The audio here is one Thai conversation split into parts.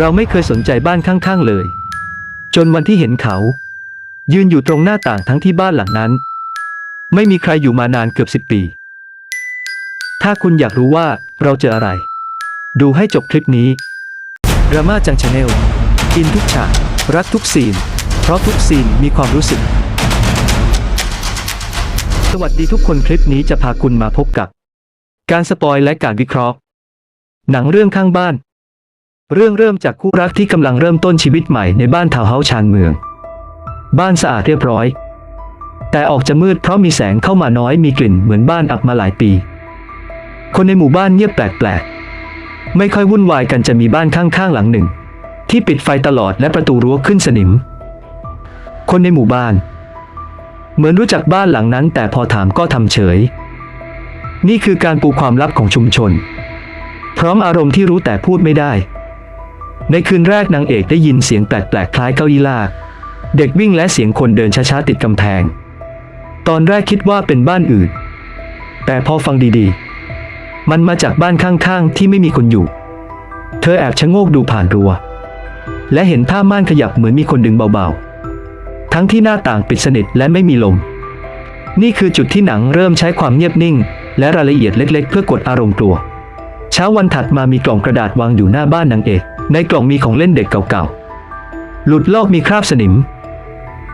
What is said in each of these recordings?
เราไม่เคยสนใจบ้านข้างๆเลย จนวันที่เห็นเขา ยืนอยู่ตรงหน้าต่างทั้งที่บ้านหลังนั้น ไม่มีใครอยู่มานานเกือบสิบปี ถ้าคุณอยากรู้ว่าเราเจออะไร ดูให้จบคลิปนี้ดราม่าจังชาแนลอินทุกฉากรักทุกซีน เพราะทุกซีนมีความรู้สึก สวัสดีทุกคนคลิปนี้จะพาคุณมาพบกับ การสปอยและการวิเคราะห์ หนังเรื่องข้างบ้าน เรื่องเริ่มจากคู่รักที่กำลังเริ่มต้นชีวิตใหม่ในบ้านทาวน์เฮาส์ชานเมือง บ้านสะอาดเรียบร้อย แต่ออกจะมืดเพราะมีแสงเข้ามาน้อยมีกลิ่นเหมือนบ้านอับมาหลายปี คนในหมู่บ้านเงียบแปลกๆ ไม่ค่อยวุ่นวายกันจะมีบ้านข้างๆหลังหนึ่ง ที่ปิดไฟตลอดและประตูรั้วขึ้นสนิม คนในหมู่บ้าน เหมือนรู้จักบ้านหลังนั้น แต่พอถามก็ทำเฉย นี่คือการปูความลับของชุมชน พร้อมอารมณ์ที่รู้แต่พูดไม่ได้ ในคืนแรกนางเอกได้ยินเสียงแปลกๆคล้ายเก้าอี้ลาก เด็กวิ่งและเสียงคนเดินช้าๆติดกำแพง ตอนแรกคิดว่าเป็นบ้านอื่น แต่พอฟังดีๆ มันมาจากบ้านข้างๆ ที่ไม่มีคนอยู่ เธอแอบชะโงกดูผ่านรั้วและเห็นผ้าม่านขยับเหมือนมีคนดึงเบาๆ ทั้งที่หน้าต่างปิดสนิทและไม่มีลม นี่คือจุดที่หนังเริ่มใช้ความเงียบนิ่ง และรายละเอียดเล็กๆ เพื่อกดอารมณ์กลัว เช้าวันถัดมามีกล่องกระดาษวางอยู่หน้าบ้านนางเอก ในกล่องมีของเล่นเด็กเก่าๆ หลุดลอกมีคราบสนิม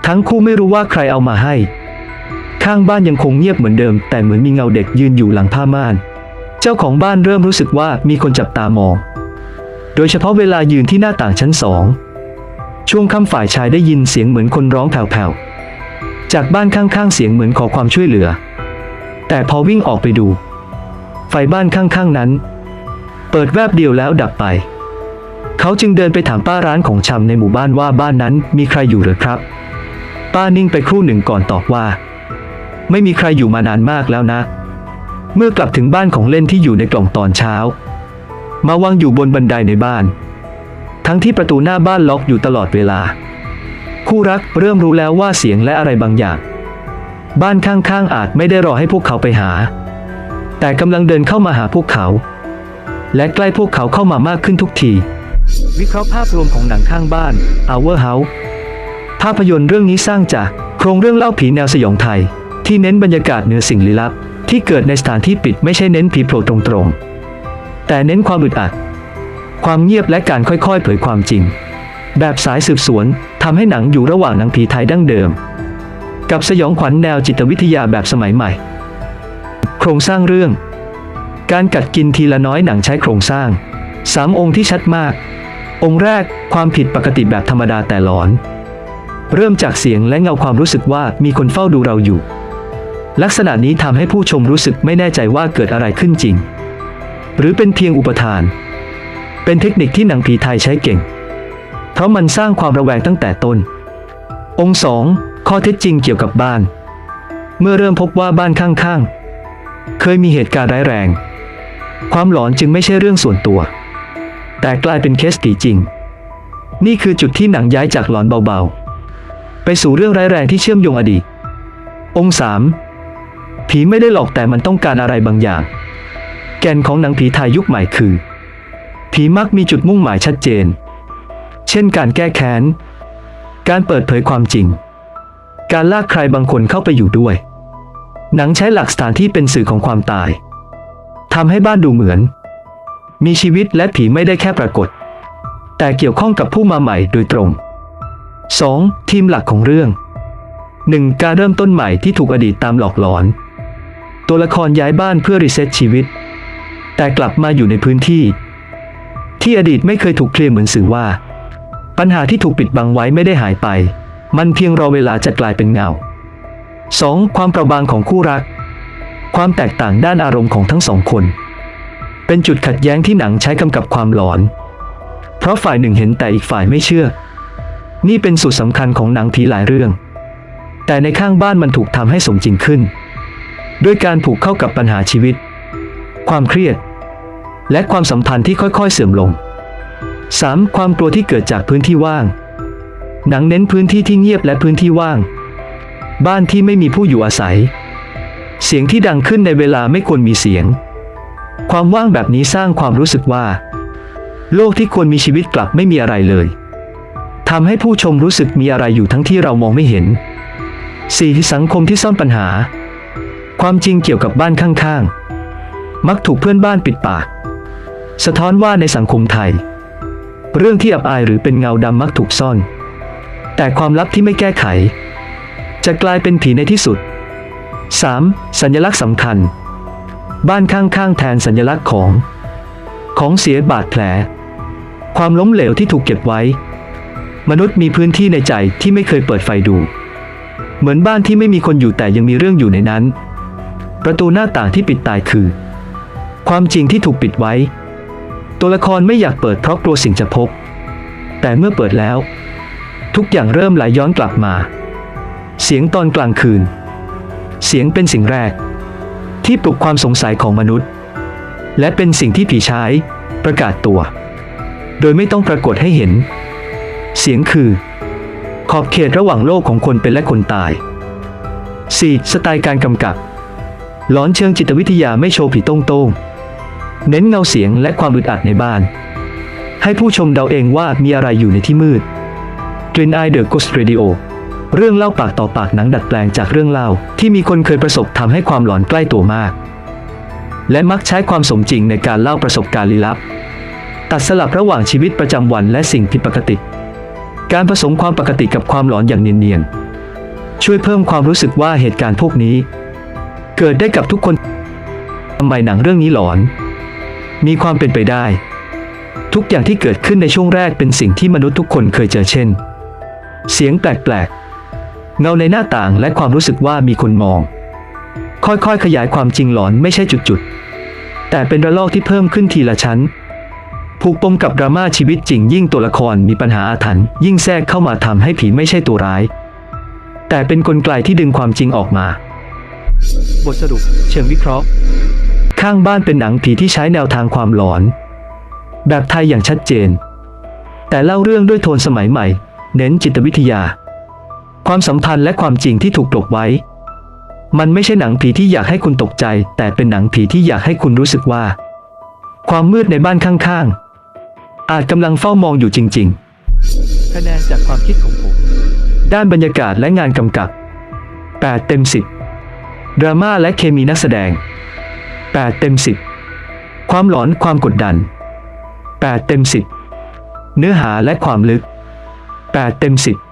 ทั้งคู่ไม่รู้ว่าใครเอามาให้ ข้างบ้านยังคงเงียบเหมือนเดิม แต่เหมือนมีเงาเด็กยืนอยู่หลังผ้าม่าน เจ้าของบ้านเริ่มรู้สึกว่ามีคนจับตามอง โดยเฉพาะเวลายืนที่หน้าต่างชั้นสอง ช่วงค่ำฝ่ายชายได้ยินเสียงเหมือนคนร้องแผ่วๆ จากบ้านข้างๆ เสียงเหมือนขอความช่วยเหลือ แต่พอวิ่งออกไปดู ไฟบ้านข้างๆนั้น เปิดแวบเดียวแล้วดับไป เขาจึงเดินไปถามป้าร้านของชำในหมู่บ้านว่าบ้านนั้นมีใครอยู่หรือครับ ป้านิ่งไปครู่หนึ่งก่อนตอบว่า ไม่มีใครอยู่มานานมากแล้วนะ เมื่อกลับถึงบ้านของเล่นที่อยู่ในกล่องตอนเช้า มาวางอยู่บนบันไดในบ้าน ทั้งที่ประตูหน้าบ้านล็อกอยู่ตลอดเวลา คู่รักเริ่มรู้แล้วว่าเสียงและอะไรบางอย่าง บ้านข้างๆอาจไม่ได้รอให้พวกเขาไปหา แต่กำลังเดินเข้ามาหาพวกเขา และใกล้พวกเขาเข้ามามากขึ้นทุกที วิเคราะห์ภาพรวมของหนังข้างบ้าน Our House ภาพยนตร์เรื่องนี้สร้างจากโครงเรื่องเล่าผีแนวสยองไทย ที่เน้นบรรยากาศเหนือสิ่งลี้ลับ ที่เกิดในสถานที่ปิดไม่ใช่เน้นผีโผล่ตรงๆ แต่เน้นความอึดอัด ความเงียบและการค่อยๆ เผยความจริง แบบสายสืบสวนทำให้หนังอยู่ระหว่างหนังผีไทยดั้งเดิม กับสยองขวัญแนวจิตวิทยาแบบสมัยใหม่ โครงสร้างเรื่อง การกัดกินทีละน้อยหนังใช้โครงสร้าง สามองค์ที่ชัดมาก องค์แรกความผิดปกติแบบธรรมดาแต่หลอน เริ่มจากเสียงและเงาความรู้สึกว่ามีคนเฝ้าดูเราอยู่ ลักษณะนี้ทำให้ผู้ชมรู้สึกไม่แน่ใจว่าเกิดอะไรขึ้นจริง หรือเป็นเพียงอุปทาน เป็นเทคนิคที่หนังผีไทยใช้เก่ง เพราะมันสร้างความระแวงตั้งแต่ต้น องค์สองข้อเท็จจริงเกี่ยวกับบ้าน เมื่อเริ่มพบว่าบ้านข้างๆ เคยมีเหตุการณ์ร้ายแรง ความหลอนจึงไม่ใช่เรื่องส่วนตัว แต่กลายเป็นเคสผีจริง นี่คือจุดที่หนังย้ายจากหลอนเบาๆ ไปสู่เรื่องร้ายแรงที่เชื่อมโยงอดีต องค์สามผีไม่ได้หลอกแต่มันต้องการอะไรบางอย่าง แกนของหนังผีไทยยุคใหม่คือ ผีมักมีจุดมุ่งหมายชัดเจน เช่นการแก้แค้น การเปิดเผยความจริง การลากใครบางคนเข้าไปอยู่ด้วย หนังใช้หลักสถานที่เป็นสื่อของความตายทำให้บ้านดูเหมือน มีชีวิตและผีไม่ได้แค่ปรากฏ แต่เกี่ยวข้องกับผู้มาใหม่โดยตรง 2. ทีมหลักของเรื่อง 1. การเริ่มต้นใหม่ที่ถูกอดีตตามหลอกหลอน ตัวละครย้ายบ้านเพื่อรีเซ็ตชีวิต แต่กลับมาอยู่ในพื้นที่ ที่อดีตไม่เคยถูกเคลียร์เหมือนสื่อว่า ปัญหาที่ถูกปิดบังไว้ไม่ได้หายไป มันเพียงรอเวลาจะกลายเป็นเงา 2. ความเปราะบางของคู่รัก ความแตกต่างด้านอารมณ์ของทั้งสองคน เป็นจุดขัดแย้งที่หนังใช้กำกับความหลอน เพราะฝ่ายหนึ่งเห็นแต่อีกฝ่ายไม่เชื่อ นี่เป็นสูตรสำคัญของหนังผีหลายเรื่อง แต่ในข้างบ้านมันถูกทำให้สมจริงขึ้น ด้วยการผูกเข้ากับปัญหาชีวิต ความเครียด และความสัมพันธ์ที่ค่อยๆเสื่อมลง 3. ความกลัวที่เกิดจากพื้นที่ว่าง หนังเน้นพื้นที่ที่เงียบและพื้นที่ว่าง บ้านที่ไม่มีผู้อยู่อาศัย เสียงที่ดังขึ้นในเวลาไม่ควรมีเสียง ความว่างแบบนี้สร้างความรู้สึกว่า โลกที่ควรมีชีวิตกลับไม่มีอะไรเลยทำให้ผู้ชมรู้สึกมีอะไรอยู่ทั้งที่เรามองไม่เห็น 4. สังคมที่ซ่อนปัญหา ความจริงเกี่ยวกับบ้านข้างๆ มักถูกเพื่อนบ้านปิดปาก สะท้อนว่าในสังคมไทย เรื่องที่อับอายหรือเป็นเงาดำมักถูกซ่อน แต่ความลับที่ไม่แก้ไข จะกลายเป็นผีในที่สุด 3. สัญลักษณ์สำคัญ บ้านข้างๆแทนสัญลักษณ์ของ ของเสียบาดแผล ความล้มเหลวที่ถูกเก็บไว้ มนุษย์มีพื้นที่ในใจที่ไม่เคยเปิดไฟดู เหมือนบ้านที่ไม่มีคนอยู่แต่ยังมีเรื่องอยู่ในนั้น ประตูหน้าต่างที่ปิดตายคือ ความจริงที่ถูกปิดไว้ ตัวละครไม่อยากเปิดเพราะกลัวสิ่งจะพบ แต่เมื่อเปิดแล้ว ทุกอย่างเริ่มไหลย้อนกลับมา เสียงตอนกลางคืน เสียงเป็นสิ่งแรก ที่ปลุกความสงสัยของมนุษย์ และเป็นสิ่งที่ผีใช้ประกาศตัว โดยไม่ต้องปรากฏให้เห็น เสียงคือ ขอบเขตระหว่างโลกของคนเป็นและคนตาย 4. สไตล์การกำกับหลอนเชิงจิตวิทยาไม่โชว์ผีโต้งๆเน้นเงาเสียงและความอึดอัดในบ้าน ให้ผู้ชมเดาเองว่ามีอะไรอยู่ในที่มืด Dream Eye The Ghost Radio เรื่องเล่าปากต่อปากหนังดัดแปลงจากเรื่องเล่าที่มีคนเคยประสบทำให้ความหลอนใกล้ตัวมาก และมักใช้ความสมจริงในการเล่าประสบการณ์ลี้ลับ ตัดสลับระหว่างชีวิตประจำวันและสิ่งผิดปกติ การผสมความปกติกับความหลอนอย่างเนียนๆช่วยเพิ่มความรู้สึกว่าเหตุการณ์พวกนี้ เกิดได้กับทุกคนทำไมหนังเรื่องนี้หลอน มีความเป็นไปได้ ทุกอย่างที่เกิดขึ้นในช่วงแรกเป็นสิ่งที่มนุษย์ทุกคนเคยเจอเช่น เสียงแปลกๆ เงาในหน้าต่างและความรู้สึกว่ามีคนมอง ค่อยๆ ขยายความจริงหลอนไม่ใช่จุดๆ แต่เป็นระลอกที่เพิ่มขึ้นทีละชั้น ผูกปมกับดราม่าชีวิตจริงยิ่งตัวละครมีปัญหาอาถรรพ์ยิ่งแทรกเข้ามาทำให้ผีไม่ใช่ตัวร้าย แต่เป็นกลไกที่ดึงความจริงออกมา บทสรุป เชิงวิเคราะห์ ข้างบ้านเป็นหนังผีที่ใช้แนวทางความหลอน แบบไทยอย่างชัดเจน แต่เล่าเรื่องด้วยโทนสมัยใหม่ เน้นจิตวิทยา ความสัมพันธ์และความจริงที่ถูกกลบไว้ มันไม่ใช่หนังผีที่อยากให้คุณตกใจ แต่เป็นหนังผีที่อยากให้คุณรู้สึกว่า ความมืดในบ้านข้างๆ อาจกำลังเฝ้ามองอยู่จริง ๆ คะแนนจากความคิดของผม ด้านบรรยากาศและงานกำกับ 8 เต็ม 10 ดราม่าและเคมีนักแสดง 8 เต็ม 10 ความหลอนความกดดัน 8 เต็ม 10 เนื้อหาและความลึก 8 เต็ม 10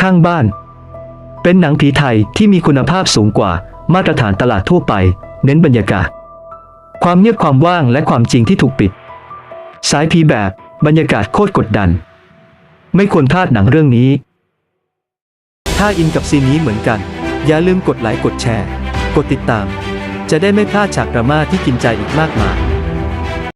ข้างบ้าน เป็นหนังผีไทยที่มีคุณภาพสูงกว่ามาตรฐานตลาดทั่วไป เน้นบรรยากาศ ความเงียบความว่างและความจริงที่ถูกปิด สายผีแบบบรรยากาศโคตรกดดัน ไม่ควรพลาดหนังเรื่องนี้ ถ้าอินกับซีนนี้เหมือนกัน อย่าลืมกดไลค์กดแชร์ กดติดตาม จะได้ไม่พลาดฉากดราม่าที่กินใจอีกมากมาย